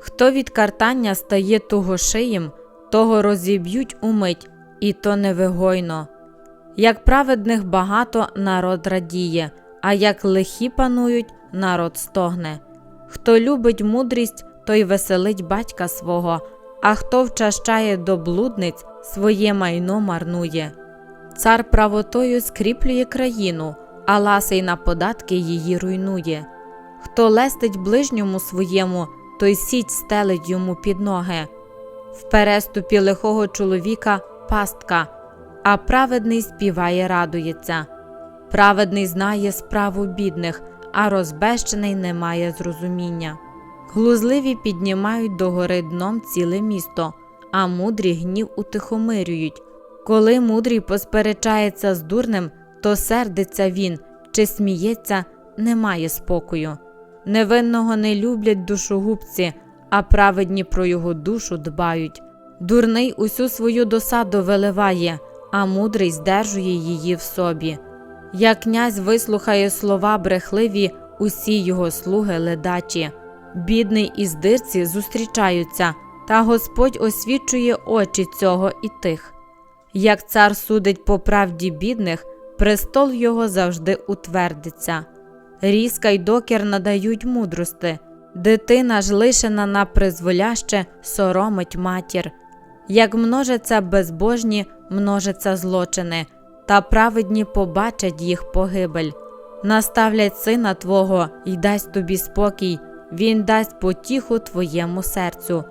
Хто від картання стає тугошиєм, того розіб'ють умить, і то невигойно. Як праведних багато народ радіє, а як лихі панують, народ стогне. Хто любить мудрість, той веселить батька свого, а хто вчащає до блудниць, своє майно марнує. Цар правотою скріплює країну, а ласий на податки її руйнує. Хто лестить ближньому своєму, той сіть стелить йому під ноги. В переступі лихого чоловіка пастка, а праведний співає, радується. Праведний знає справу бідних, а розбещений не має зрозуміння. Глузливі піднімають догори дном ціле місто, а мудрі гнів утихомирюють. Коли мудрий посперечається з дурним, то сердиться він чи сміється, немає спокою. Невинного не люблять душогубці, а праведні про його душу дбають. Дурний усю свою досаду виливає, а мудрий здержує її в собі. Як князь вислухає слова брехливі, усі його слуги ледачі. Бідний і здирці зустрічаються, та Господь освічує очі цього і тих. Як цар судить по правді бідних, престол його завжди утвердиться. Різка й докір надають мудрости, дитина ж лишена на призволяще соромить матір. Як множаться безбожні, множаться злочини, та праведні побачать їх погибель. Наставлять сина твого й дасть тобі спокій, він дасть потіху твоєму серцю.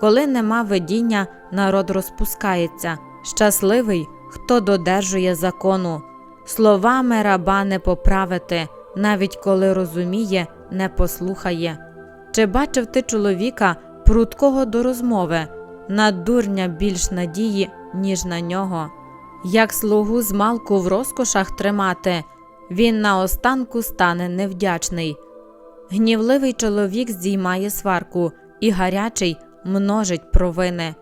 Коли нема видіння, народ розпускається. Щасливий, хто додержує закону. Словами раба не поправити, навіть коли розуміє, не послухає. Чи бачив ти чоловіка пруткого до розмови, на дурня більш надії, ніж на нього? Як слугу з малку в розкошах тримати, він наостанку стане невдячний. Гнівливий чоловік здіймає сварку, і гарячий множить провини.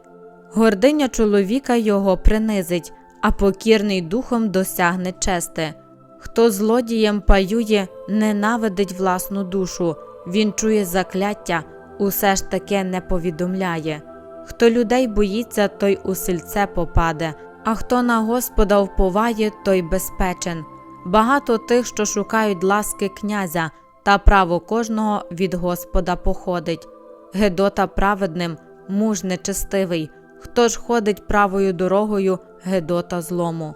Гординя чоловіка його принизить, а покірний духом досягне чести. Хто злодієм паює, ненавидить власну душу, він чує закляття, усе ж таке не повідомляє. Хто людей боїться, той у сельце попаде, а хто на Господа вповає, той безпечен. Багато тих, що шукають ласки князя, та право кожного від Господа походить. Гедота праведним, муж нечестивий, хто ж ходить правою дорогою, Гедота злому.